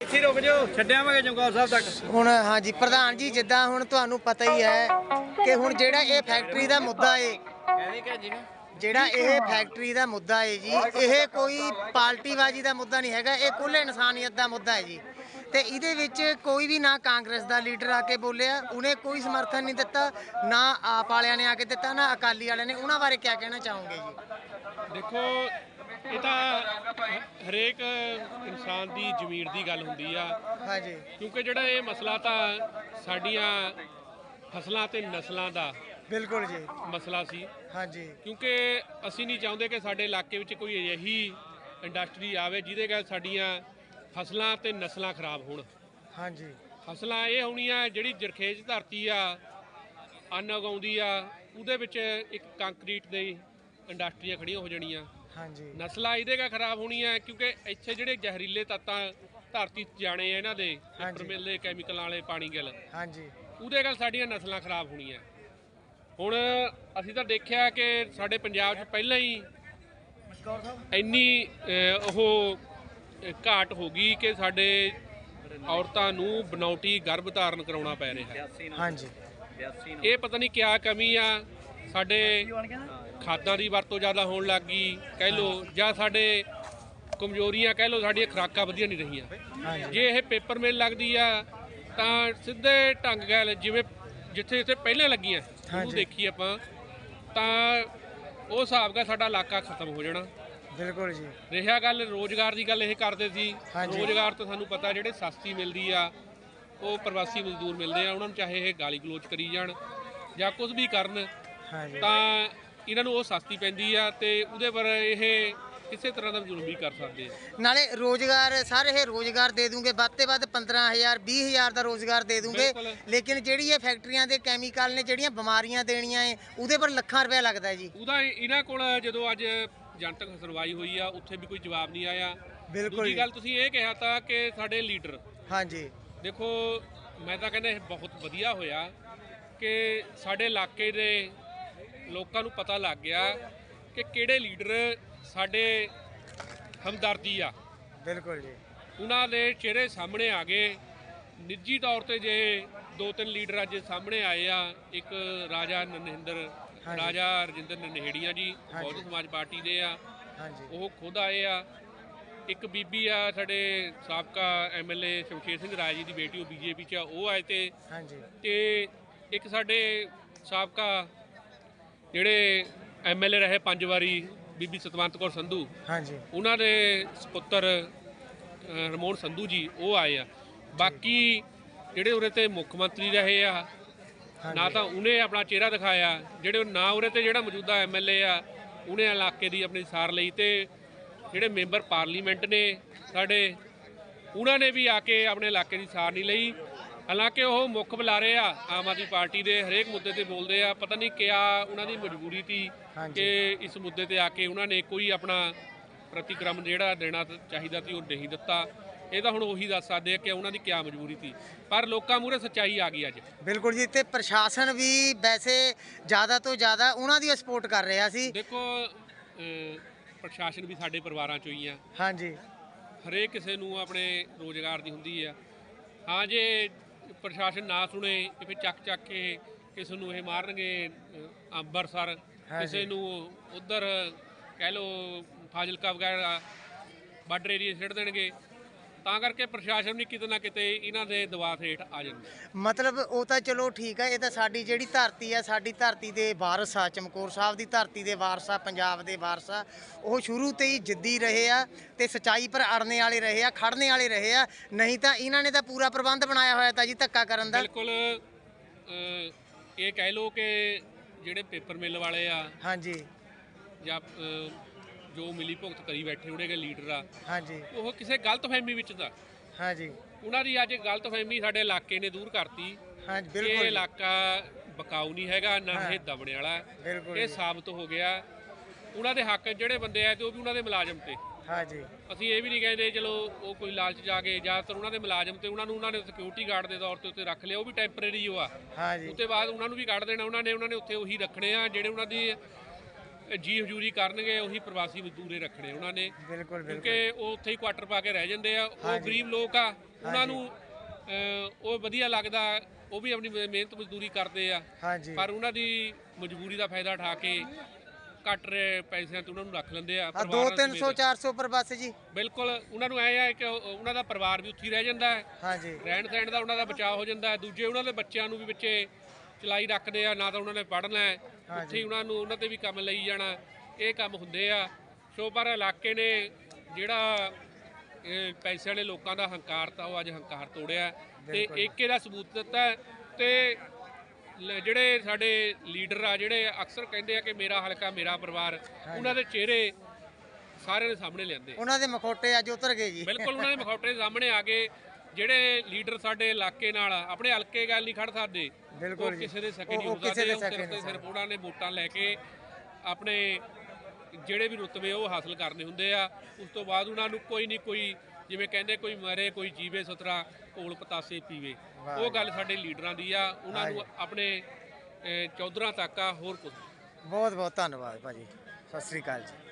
ਇੱਥੇ ਰੁਕ ਜਾਓ ਛੱਡਿਆਵਾਂਗੇ ਚਮਕੌਰ ਸਾਹਿਬ ਤੱਕ। ਹੁਣ ਹਾਂਜੀ ਪ੍ਰਧਾਨ ਜੀ ਜਿੱਦਾਂ ਹੁਣ ਤੁਹਾਨੂੰ ਪਤਾ ਹੀ ਹੈ ਕਿ ਹੁਣ ਜਿਹੜਾ ਇਹ ਫੈਕਟਰੀ ਦਾ ਮੁੱਦਾ ਏ ਕਹਿੰਦੇ ਕਿ ਜੀ ਜਿਹੜਾ ਇਹ ਫੈਕਟਰੀ ਦਾ ਮੁੱਦਾ ਹੈ ਜੀ ਇਹ ਕੋਈ ਪਾਰਟੀਬਾਜ਼ੀ ਦਾ ਮੁੱਦਾ ਨਹੀਂ ਹੈਗਾ ਇਹ ਕੁੱਲ ਇਨਸਾਨੀਅਤ ਦਾ ਮੁੱਦਾ ਹੈ ਜੀ। ਤੇ ਇਹਦੇ ਵਿੱਚ ਕੋਈ ਵੀ ਨਾ ਕਾਂਗਰਸ ਦਾ ਲੀਡਰ ਆ ਕੇ ਬੋਲਿਆ ਉਹਨੇ ਕੋਈ ਸਮਰਥਨ ਨਹੀਂ ਦਿੱਤਾ ਨਾ ਆਪ ਵਾਲਿਆਂ ਨੇ ਆ ਕੇ ਦਿੱਤਾ ਨਾ ਅਕਾਲੀ ਵਾਲਿਆਂ ਨੇ। ਉਹਨਾਂ ਬਾਰੇ ਕੀ ਕਹਿਣਾ ਚਾਹੋਗੇ ਜੀ? ਦੇਖੋ ਇਹ ਤਾਂ ਹਰੇਕ ਇਨਸਾਨ ਦੀ ਜ਼ਮੀਰ ਦੀ ਗੱਲ ਹੁੰਦੀ ਆ। ਹਾਂਜੀ। ਕਿਉਂਕਿ ਜਿਹੜਾ ਇਹ ਮਸਲਾ ਤਾਂ ਸਾਡੀਆਂ ਫਸਲਾਂ ਤੇ ਨਸਲਾਂ ਦਾ ਬਿਲਕੁਲ ਜੀ। ਮਸਲਾ ਸੀ। ਹਾਂਜੀ। ਕਿਉਂਕਿ ਅਸੀਂ ਨਹੀਂ ਚਾਹੁੰਦੇ ਕਿ ਸਾਡੇ ਇਲਾਕੇ ਵਿੱਚ ਕੋਈ ਅਜਿਹੀ ਇੰਡਸਟਰੀ ਆਵੇ ਜਿਹਦੇ ਨਾਲ ਸਾਡੀਆਂ ਫਸਲਾਂ ਤੇ ਨਸਲਾਂ ਖਰਾਬ ਹੋਣ। ਹਾਂਜੀ। ਫਸਲਾਂ ਇਹ ਹੋਣੀਆਂ ਜਿਹੜੀ ਜਰਖੇਜ਼ ਧਰਤੀ ਆ ਅੰਨ ਉਗਾਉਂਦੀ ਆ ਉਹਦੇ ਵਿੱਚ ਇੱਕ ਕੰਕਰੀਟ ਦੇ ਇੰਡਸਟਰੀਆਂ ਖੜੀਆਂ ਹੋ ਜਾਣੀਆਂ। ਹਾਂਜੀ। ਨਸਲਾਂ ਇਹਦੇ ਕਾ ਖਰਾਬ ਹੋਣੀਆਂ ਕਿਉਂਕਿ ਇੱਥੇ ਜਿਹੜੇ ਜ਼ਹਿਰੀਲੇ ਤੱਤਾਂ ਧਰਤੀ 'ਚ ਜਾਣੇ ਆ ਇਹਨਾਂ ਦੇ ਹਾਂਜੀ। ਪੇਪਰ ਮਿਲ ਦੇ ਕੈਮੀਕਲਾਂ ਵਾਲੇ ਪਾਣੀ ਗਿਲ। ਹਾਂਜੀ। ਉਹਦੇ ਨਾਲ ਸਾਡੀਆਂ ਨਸਲਾਂ ਖਰਾਬ ਹੋਣੀਆਂ। ਹੁਣ ਅਸੀਂ ਤਾਂ ਦੇਖਿਆ ਕਿ ਸਾਡੇ ਪੰਜਾਬ 'ਚ ਪਹਿਲਾਂ ਹੀ ਇੰਨੀ ਉਹ ਘਾਟ ਹੋ ਗਈ ਕਿ ਸਾਡੇ ਔਰਤਾਂ ਨੂੰ ਬਨੌਟੀ ਗਰਭ ਧਾਰਨ ਕਰਾਉਣਾ ਪੈ ਰਿਹਾ ਹਾਂਜੀ। ਇਹ ਪਤਾ ਨਹੀਂ ਕਿਆ ਕਮੀ ਆ। ਸਾਡੇ ਖਾਦਾਂ ਦੀ ਵਰਤੋਂ ਜ਼ਿਆਦਾ ਹੋਣ ਲੱਗ ਗਈ ਕਹਿ ਲੋ ਜਾਂ ਸਾਡੇ ਕਮਜ਼ੋਰੀਆਂ ਕਹਿ ਲੋ ਸਾਡੀਆਂ ਖੁਰਾਕਾਂ ਵਧੀਆ ਨਹੀਂ ਰਹੀਆਂ। ਜੇ ਇਹ ਪੇਪਰ ਮਿਲ ਲੱਗਦੀ ਆ ਤਾਂ ਸਿੱਧੇ ਢੰਗ ਗੱਲ ਜਿਵੇਂ ਜਿੱਥੇ ਜਿੱਥੇ ਪਹਿਲਾਂ ਲੱਗੀਆਂ ਉਹ। ਦੇਖੀ ਆਪਾਂ ਤਾਂ ਉਹ ਹਿਸਾਬ ਦਾ ਸਾਡਾ ਇਲਾਕਾ ਖਤਮ ਹੋ ਜਾਣਾ ਬਿਲਕੁਲ ਜੀ ਰਿਹਾ ਗੱਲ ਰੋਜ਼ਗਾਰ ਦੀ ਗੱਲ ਇਹ ਕਰਦੇ ਸੀ। ਰੋਜ਼ਗਾਰ ਤਾਂ ਸਾਨੂੰ ਪਤਾ ਜਿਹੜੇ ਸਸਤੀ ਮਿਲਦੀ ਆ ਉਹ ਪ੍ਰਵਾਸੀ ਮਜ਼ਦੂਰ ਮਿਲਦੇ ਆ ਉਹਨਾਂ ਨੂੰ ਚਾਹੇ ਇਹ ਗਾਲੀ ਗਲੋਚ ਕਰੀ ਜਾਣ ਜਾਂ ਕੁਝ ਵੀ ਕਰਨ ਤਾਂ ਇਹਨਾਂ ਨੂੰ ਉਹ ਸਸਤੀ ਪੈਂਦੀ ਆ ਤੇ ਉਹਦੇ ਪਰ ਇਹ ਕਿਸੇ ਤਰ੍ਹਾਂ ਦਾ ਜ਼ੁਲਮ ਵੀ ਕਰ ਸਕਦੇ ਆ। ਨਾਲੇ ਰੋਜ਼ਗਾਰ ਸਾਰੇ ਇਹ ਰੋਜ਼ਗਾਰ ਦੇ ਦੂੰਗੇ ਵੱਧ ਤੇ ਵੱਧ 15000 20000 ਦਾ ਰੋਜ਼ਗਾਰ ਦੇ ਦੂੰਗੇ। ਲੇਕਿਨ ਜਿਹੜੀ ਇਹ ਫੈਕਟਰੀਆਂ ਦੇ ਕੈਮੀਕਲ ਨੇ ਜਿਹੜੀਆਂ ਬਿਮਾਰੀਆਂ ਦੇਣੀਆਂ ਏ ਉਹਦੇ ਪਰ ਲੱਖਾਂ ਰੁਪਏ ਲੱਗਦਾ ਜੀ। ਉਹਦਾ ਇਹਨਾਂ ਕੋਲ ਜਦੋਂ ਅੱਜ ਜਨਤਕ ਸੁਣਵਾਈ ਹੋਈ ਆ ਉੱਥੇ ਵੀ ਕੋਈ ਜਵਾਬ ਨਹੀਂ ਆਇਆ। ਬਿਲਕੁਲ ਦੂਜੀ ਜੀ। ਗੱਲ ਤੁਸੀਂ ਇਹ ਕਿਹਾ ਤਾਂ ਕਿ ਸਾਡੇ ਲੀਡਰ ਹਾਂਜੀ। ਦੇਖੋ ਮੈਂ ਤਾਂ ਕਹਿੰਦਾ ਇਹ ਬਹੁਤ ਵਧੀਆ ਹੋਇਆ ਕਿ ਸਾਡੇ ਇਲਾਕੇ ਦੇ ਲੋਕਾਂ ਨੂੰ ਪਤਾ ਲੱਗ ਗਿਆ ਕਿ ਕਿਹੜੇ ਲੀਡਰ ਸਾਡੇ ਹਮਦਰਦੀ ਆ? ਬਿਲਕੁਲ ਜੀ। ਉਹਨਾਂ ਦੇ ਚਿਹਰੇ ਸਾਹਮਣੇ ਆ ਗਏ। ਨਿੱਜੀ ਤੌਰ ਤੇ ਜੇ ਦੋ ਤਿੰਨ ਲੀਡਰ ਅੱਜ ਸਾਹਮਣੇ ਆਏ ਆ ਇੱਕ ਰਾਜਾ ਨਨਹਿੰਦਰ। ਰਾਜਾ ਰਜਿੰਦਰ ਨਨਹੇੜੀਆਂ ਜੀ ਹਾਂਜੀ। ਬਹੁਜਨ ਸਮਾਜ ਪਾਰਟੀ ਦੇ ਆ। ਉਹ ਖੁਦ ਆਏ ਆ। ਇੱਕ ਬੀਬੀ ਆ ਸਾਡੇ ਸਾਬਕਾ ਐਮਐਲਏ ਸ਼ਮਸ਼ੇਰ ਸਿੰਘ ਰਾਜ ਜੀ ਦੀ ਬੇਟੀ ਉਹ ਬੀਜੇਪੀ ਚ ਆ ਉਹ ਆਏ ਤੇ ਹਾਂਜੀ। ਤੇ ਇੱਕ ਸਾਡੇ ਸਾਬਕਾ ਜਿਹੜੇ ਐਮਐਲਏ ਰਹੇ ਪੰਜ ਵਾਰੀ ਬੀਬੀ ਸਤਵੰਤ ਕੌਰ ਸੰਧੂ। ਹਾਂਜੀ। ਉਹਨਾਂ ਦੇ ਸੁਪੁੱਤਰ ਅ, ਰਮੋਨ ਸੰਧੂ ਜੀ ਉਹ ਆਏ ਆ। ਬਾਕੀ ਜਿਹੜੇ ਉਰੇ ਤੇ ਮੁੱਖ ਮੰਤਰੀ ਰਹੇ ਆ ਨਾ ਤਾਂ ਉਹਨੇ ਆਪਣਾ ਚਿਹਰਾ ਦਿਖਾਇਆ। ਜਿਹੜੇ ਨਾ ਉਰੇ ਤੇ ਜਿਹੜਾ ਮੌਜੂਦਾ ਐਮਐਲਏ ਆ ਉਹਨੇ ਇਲਾਕੇ ਦੀ ਆਪਣੀ ਸਾਰ ਲਈ ਤੇ ਜਿਹੜੇ ਮੈਂਬਰ ਪਾਰਲੀਮੈਂਟ ਨੇ ਸਾਡੇ ਉਹਨਾਂ ਨੇ ਵੀ ਆ ਕੇ ਆਪਣੇ ਇਲਾਕੇ ਦੀ ਸਾਰ ਨਹੀਂ ਲਈ। ਹਾਲਾਂਕਿ ਉਹ ਮੁੱਖ ਬੁਲਾਰੇ ਆ ਆਮ ਆਦਮੀ ਪਾਰਟੀ ਦੇ ਹਰੇਕ ਮੁੱਦੇ ਤੇ ਬੋਲਦੇ ਆ ਪਤਾ ਨਹੀਂ ਕਿਆ ਉਹਨਾਂ ਦੀ ਮਜਬੂਰੀ ਸੀ। ਕਿ ਇਸ ਮੁੱਦੇ ਤੇ ਆ ਕੇ ਉਹਨਾਂ ਨੇ ਕੋਈ ਆਪਣਾ ਪ੍ਰਤੀਕਰਮ ਜਿਹੜਾ ਦੇਣਾ ਚਾਹੀਦਾ ਸੀ ਉਹ ਨਹੀਂ ਦਿੱਤਾ। ਇਹ ਤਾਂ ਹੁਣ ਉਹੀ ਦੱਸ ਸਕਦੇ ਆ ਕਿ ਉਹਨਾਂ ਦੀ ਕਿਆ ਮਜਬੂਰੀ ਸੀ। ਪਰ ਲੋਕਾਂ ਮੂਹਰੇ ਸੱਚਾਈ ਆ ਗਈ ਅੱਜ। ਬਿਲਕੁਲ ਜੀ ਤੇ ਪ੍ਰਸ਼ਾਸਨ ਵੀ ਵੈਸੇ ਜ਼ਿਆਦਾ ਤੋਂ ਜ਼ਿਆਦਾ ਉਹਨਾਂ ਦੀ ਸਪੋਰਟ ਕਰ ਰਿਹਾ ਸੀ। ਦੇਖੋ ਪ੍ਰਸ਼ਾਸਨ ਵੀ ਸਾਡੇ ਪਰਿਵਾਰਾਂ ਚੋਂ ਹੀ ਆ। ਹਾਂਜੀ। ਹਰੇਕ ਕਿਸੇ ਨੂੰ ਆਪਣੇ ਰੋਜ਼ਗਾਰ ਦੀ ਹੁੰਦੀ ਆ। ਹਾਂ ਜੇ ਪ੍ਰਸ਼ਾਸਨ ਨਾ ਸੁਣੇ ਤੇ ਫਿਰ ਚੱਕ ਚੱਕ ਕੇ ਕਿਸੇ ਨੂੰ ਇਹ ਮਾਰਨਗੇ ਅਹ, ਅੰਮ੍ਰਿਤਸਰ ਹਾਂਜੀ। ਕਿਸੇ ਨੂੰ ਉਧਰ ਕਹਿ ਲੋ ਫਾਜ਼ਿਲਕਾ ਵਗੈਰਾ ਬਾਰਡਰ ਏਰੀਆ ਛੱਡ ਦੇਣਗੇ ਤਾਂ ਕਰਕੇ ਪ੍ਰਸ਼ਾਸਨ ਵੀ ਕਿਤੇ ਨਾ ਕਿਤੇ ਇਹਨਾਂ ਦੇ ਦਬਾਅ ਹੇਠ ਆ ਜਾਂਦਾ ਮਤਲਬ ਉਹ ਤਾਂ ਚਲੋ ਠੀਕ ਹੈ ਇਹ ਤਾਂ ਸਾਡੀ ਜਿਹੜੀ ਧਰਤੀ ਆ ਸਾਡੀ ਧਰਤੀ ਦੇ ਵਾਰਸ ਆ ਚਮਕੌਰ ਸਾਹਿਬ ਦੀ ਧਰਤੀ ਦੇ ਵਾਰਸ ਆ ਪੰਜਾਬ ਦੇ ਵਾਰਸ ਆ ਉਹ ਸ਼ੁਰੂ ਤੋਂ ਹੀ ਜਿੱਦੀ ਰਹੇ ਆ ਤੇ ਸਚਾਈ ਪਰ ਅੜਨੇ ਵਾਲੇ ਰਹੇ ਆ ਖੜਨੇ ਵਾਲੇ ਰਹੇ ਆ ਨਹੀਂ ਤਾਂ ਇਹਨਾਂ ਨੇ ਤਾਂ ਪੂਰਾ ਪ੍ਰਬੰਧ ਬਣਾਇਆ ਹੋਇਆ ਤਾਂ ਜੀ ਧੱਕਾ ਕਰਨ ਦਾ। ਬਿਲਕੁਲ ਇਹ ਕਹਿ ਲੋ ਕਿ ਜਿਹੜੇ ਪੇਪਰ ਮਿਲ ਵਾਲੇ ਆ ਹਾਂਜੀ। ਜਾਂ ਜੋ ਮਿਲੀ ਭੁਗਤ ਕਰੀ ਬੈਠੇ ਉਹਦੇ ਕੇ ਲੀਡਰ ਆ। ਹਾਂਜੀ। ਉਹ ਕਿਸੇ ਗਲਤਫਹਿਮੀ ਵਿੱਚ ਦਾ ਹਾਂਜੀ। ਉਹਨਾਂ ਦੀ ਅੱਜ ਗਲਤਫਹਿਮੀ ਸਾਡੇ ਇਲਾਕੇ ਨੇ ਦੂਰ ਕਰਤੀ। ਹਾਂਜੀ ਕਿ ਇਹ ਬਿਲਕੁਲ ਇਲਾਕਾ ਬਕਾਊ ਨਹੀਂ ਹੈਗਾ ਨਾ ਹਾਂ। ਇਹ ਦਬਣੇ ਵਾਲਾ। ਬਿਲਕੁਲ ਇਹ। ਸਾਬਤ ਹੋ ਗਿਆ। ਉਹਨਾਂ ਦੇ ਹੱਕ ਜਿਹੜੇ ਬੰਦੇ ਆ ਤੇ ਉਹ ਵੀ ਉਹਨਾਂ ਦੇ ਮੁਲਾਜ਼ਮ ਤੇ। ਹਾਂਜੀ। ਅਸੀਂ ਇਹ ਵੀ ਨਹੀਂ ਕਹਿੰਦੇ ਚਲੋ ਉਹ ਕੋਈ ਲਾਲਚ ਜਾ ਕੇ ਜ਼ਿਆਦਾਤਰ ਉਹਨਾਂ ਦੇ ਮੁਲਾਜ਼ਮ ਤੇ ਉਹਨਾਂ ਨੂੰ ਉਹਨਾਂ ਨੇ ਸਿਕਿਉਰਿਟੀ ਗਾਰਡ ਦੇ ਤੌਰ ਤੇ ਉੱਤੇ ਰੱਖ ਲਿਆ ਉਹ ਵੀ ਟੈਂਪਰੇਰੀ ਉਹ ਆ। ਹਾਂਜੀ। ਉੱਤੇ ਬਾਅਦ ਉਹਨਾਂ ਨੂੰ ਵੀ ਕੱਢ ਦੇਣਾ ਉਹਨਾਂ ਨੇ ਉਹਨਾਂ ਨੇ ਉੱਥੇ ਉਹੀ ਰੱਖਣੇ ਆ ਜਿਹੜੇ ਉਹਨਾਂ ਦੀ ਜੀ ਹਜ਼ੂਰੀ ਕਰਨਗੇ ਉਹੀ ਪ੍ਰਵਾਸੀ ਮਜ਼ਦੂਰੇ ਰੱਖਣੇ ਉਹਨਾਂ ਨੇ। ਬਿਲਕੁਲ ਬਿਲਕੁਲ। ਕਿਉਂਕਿ ਉਹ ਉੱਥੇ ਹੀ ਕੁਆਟਰ ਪਾ ਕੇ ਰਹਿ ਜਾਂਦੇ ਆ। ਉਹ। ਗਰੀਬ ਲੋਕ ਆ ਉਹਨਾਂ ਨੂੰ ਉਹ ਵਧੀਆ ਲੱਗਦਾ ਉਹ ਵੀ ਆਪਣੀ ਮਿਹ- ਮਿਹਨਤ ਮਜ਼ਦੂਰੀ ਕਰਦੇ ਆ। ਪਰ ਉਹਨਾਂ ਦੀ ਮਜਬੂਰੀ ਦਾ ਫਾਇਦਾ ਉਠਾ ਕੇ ਘੱਟ ਰਹੇ ਪੈਸਿਆਂ ਤੇ ਉਹਨਾਂ ਨੂੰ ਰੱਖ ਲੈਂਦੇ ਆ ਆ ਪਰਿਵਾਰਾਂ 2 ਸਮੇਤ। 300 400 ਪਰ ਬੱਸ ਜੀ। ਬਿਲਕੁਲ ਉਹਨਾਂ ਨੂੰ ਐ ਆ ਕਿ ਉਹ- ਉਹਨਾਂ ਦਾ ਪਰਿਵਾਰ ਵੀ ਉੱਥੇ ਰਹਿ ਜਾਂਦਾ ਹੈ। ਹਾਂਜੀ। ਰਹਿਣ ਸਹਿਣ ਦਾ ਉਹਨਾਂ ਦਾ ਬਚਾਅ ਹੋ ਜਾਂਦਾ ਹੈ। ਦੂਜੇ ਉਹਨਾਂ ਦੇ ਬੱਚਿਆਂ ਨੂੰ ਵੀ ਵਿੱਚੇ ਚਲਾਈ ਰੱਖਦੇ ਆ ਨਾ ਤਾਂ ਉਹਨਾਂ ਨੇ ਪੜ੍ਹਨਾ ਹੈ। ਉੱਥੇ ਹੀ ਉਹਨਾਂ ਨੂੰ ਉਹਨਾਂ ਤੇ ਵੀ ਕੰਮ ਲਈ ਜਾਣਾ। ਇਹ ਕੰਮ ਹੁੰਦੇ ਆ। ਸੋ ਪਰ ਇਲਾਕੇ ਨੇ ਜਿਹੜਾ ਇਹ ਪੈਸੇ ਵਾਲੇ ਲੋਕਾਂ ਦਾ ਹੰਕਾਰ ਤਾਂ ਉਹ ਅੱਜ ਹੰਕਾਰ ਤੋੜਿਆ ਤੇ ਏਕੇ ਦਾ ਸਬੂਤ ਦਿੱਤਾ ਤੇ ਜਿਹੜੇ ਸਾਡੇ ਲੀਡਰ ਆ ਜਿਹੜੇ ਅਕਸਰ ਕਹਿੰਦੇ ਆ ਕਿ ਮੇਰਾ ਹਲਕਾ ਮੇਰਾ ਪਰਿਵਾਰ ਉਹਨਾਂ ਦੇ ਚਿਹਰੇ ਸਾਰਿਆਂ ਦੇ ਸਾਹਮਣੇ ਲਿਆਂਦੇ ਉਹਨਾਂ ਦੇ ਮਖੌਟੇ ਅੱਜ ਉਤਰ ਗਏ ਜੀ। ਬਿਲਕੁਲ ਉਹਨਾਂ ਦੇ ਮਖੌਟੇ ਸਾਹਮਣੇ ਆ ਗਏ। ਜਿਹੜੇ ਲੀਡਰ ਸਾਡੇ ਇਲਾਕੇ ਨਾਲ ਆਪਣੇ ਹਲਕੇ ਗੱਲ ਨਹੀਂ ਖੜ ਸਕਦੇ। ਬਿਲਕੁਲ ਉਹ ਜੀ। ਕਿਸੇ ਦੇ ਸਕੇ ਉਹ- ਨਹੀਂ ਉਹ ਹੋ ਕਿਸੇ ਉਹ ਤੇ ਨਹੀਂ ਸਿਰਫ ਉਹਨਾਂ ਨੇ ਵੋਟਾਂ ਲੈ ਕੇ ਆਪਣੇ ਜਿਹੜੇ ਵੀ ਰੁਤਬੇ ਉਹ ਹਾਸਲ ਕਰਨੇ ਹੁੰਦੇ ਆ। ਉਸ ਤੋਂ ਬਾਅਦ ਉਹਨਾਂ ਨੂੰ ਕੋਈ ਨਹੀਂ ਕੋਈ ਜਿਵੇਂ ਕਹਿੰਦੇ ਕੋਈ ਮਰੇ ਕੋਈ ਜੀਵੇ ਸੁਤਰਾ ਕੋਲ ਪਤਾਸੇ ਪੀਵੇ। ਵਾਹ ਉਹ ਗੱਲ ਸਾਡੇ ਲੀਡਰਾਂ ਦੀ ਆ। ਉਹਨਾਂ ਨੂੰ ਆਪਣੇ ਅਹ, ਚੌਧਰਾਂ ਤੱਕ ਆ ਹੋਰ ਕੁਝ ਬਹੁਤ ਬਹੁਤ ਧੰਨਵਾਦ ਭਾਜੀ। ਸਤਿ ਸ੍ਰੀ ਅਕਾਲ ਜੀ।